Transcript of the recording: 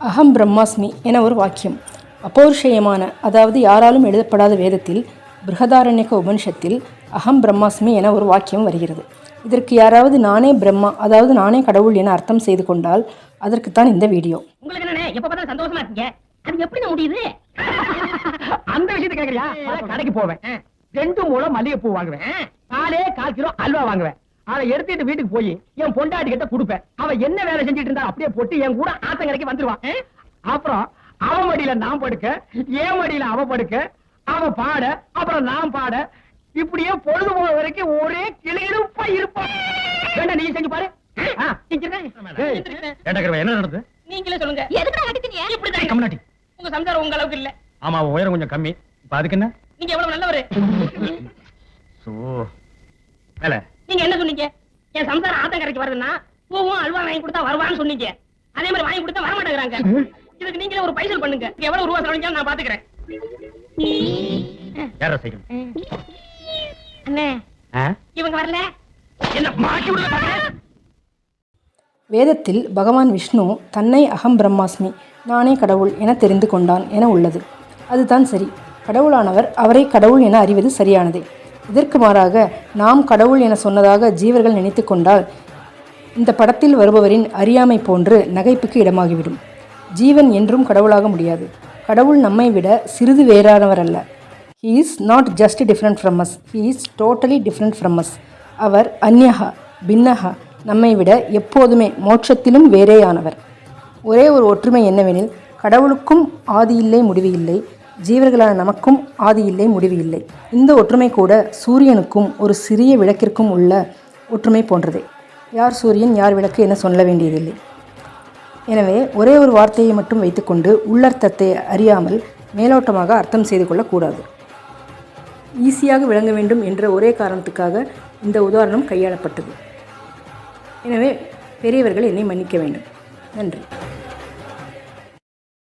அகம் பிரம்மாஸ்மி என ஒரு வாக்கியம். அபௌருஷேயமான அதாவது யாராலும் எழுதப்படாத வேதத்தில் பிருகதாரண்யக உபனிஷத்தில் அகம் பிரம்மாஸ்மி என ஒரு வாக்கியம் வருகிறது. இதற்கு யாராவது நானே பிரம்மா அதாவது நானே கடவுள் என அர்த்தம் செய்து கொண்டால் அதற்குத்தான் இந்த வீடியோ. உங்களுக்கு பார்த்தா சந்தோஷமா இருக்கீங்க? அது எப்படி முடியுது? அந்த விஷயத்தை கேக்குறியா? கடைக்கு போவேன். ரெண்டு மூலம் மல்லிகைப்பூ வாங்குவேன். காலே கால் கிலோ அல்வா வாங்குவேன். அதை எடுத்துட்டு வீட்டுக்கு போய் என் பொண்டாட்டி கிட்ட கொடுப்பேன். அவ என்ன வேலை செஞ்சுட்டு இருந்தா அப்படியே போட்டு என் கூட ஆத்தங்கரைக்கு வந்துருவான். அப்புறம் அவ மடியில நான் படுக்க என் மடியில அவ படுக்க அவ பாட அப்புறம் நான் பாட இப்படியே பொழுது போக வரைக்கும் ஒரே கிளியிருப்பா இருப்பான் வேண்டாம் நீ செஞ்சு பாரு. என்ன நடந்தது நீங்களே சொல்லுங்க. இப்படிதான் கம்னாட்டி உங்க சம்சாரம் உங்க அளவுக்கு இல்ல. ஆமா அவன் உயரம் கொஞ்சம் கம்மி. இப்ப அதுக்கு என்ன? நீங்க எவ்வளவு நல்லவரு? சோ மேல நீங்க என்ன சொன்னீங்க? என் சம்சாரம் ஆத்தங்கரைக்கு வருதுன்னா பூவும் அல்வா வாங்கி கொடுத்தா வருவான்னு சொன்னீங்க. அதே மாதிரி வாங்கி கொடுத்தா வர மாட்டேங்கிறாங்க இதுக்கு நீங்களே ஒரு பைசல் பண்ணுங்க. எவ்வளவு ரூபா செலவழிச்சாலும் நான் பாத்துக்கிறேன். யாரா சைக்கிள் அண்ணே. ஆ? இவங்க வரல. என்ன மாட்டி விடுற பாக்குறேன் வேதத்தில் பகவான் விஷ்ணு தன்னை அகம் பிரம்மாஸ்மி நானே கடவுள் என தெரிந்து கொண்டான் என உள்ளது. அதுதான் சரி. கடவுளானவர் அவரை கடவுள் என அறிவது சரியானதே. இதற்கு மாறாக நாம் கடவுள் என சொன்னதாக ஜீவர்கள் நினைத்து கொண்டால் இந்த படத்தில் வருபவரின் அறியாமை போன்று நகைப்புக்கு இடமாகிவிடும். ஜீவன் என்றும் கடவுளாக முடியாது. கடவுள் நம்மை விட சிறிது வேறானவர் அல்ல he is not just different from us he is totally different from us அவர் அந்யஹா பின்னஹா நம்மை விட எப்போதுமே மோட்சத்திலும் வேறேயானவர். ஒரே ஒரு ஒற்றுமை என்னவெனில் கடவுளுக்கும் ஆதி இல்லை முடிவு இல்லை. ஜீவர்களான நமக்கும் ஆதி இல்லை முடிவு இல்லை. இந்த ஒற்றுமை கூட சூரியனுக்கும் ஒரு சிறிய விளக்கிற்கும் உள்ள ஒற்றுமை போன்றதே. யார் சூரியன் யார் விளக்கு என சொல்ல வேண்டியதில்லை. எனவே ஒரே ஒரு வார்த்தையை மட்டும் வைத்துக்கொண்டு உள்ளர்த்தத்தை அறியாமல் மேலோட்டமாக அர்த்தம் செய்து கொள்ளக்கூடாது. ஈஸியாக விளங்க வேண்டும் என்ற ஒரே காரணத்துக்காக இந்த உதாரணம் கையாளப்பட்டது. எனவே பெரியவர்கள் என்னை மன்னிக்க வேண்டும். நன்றி.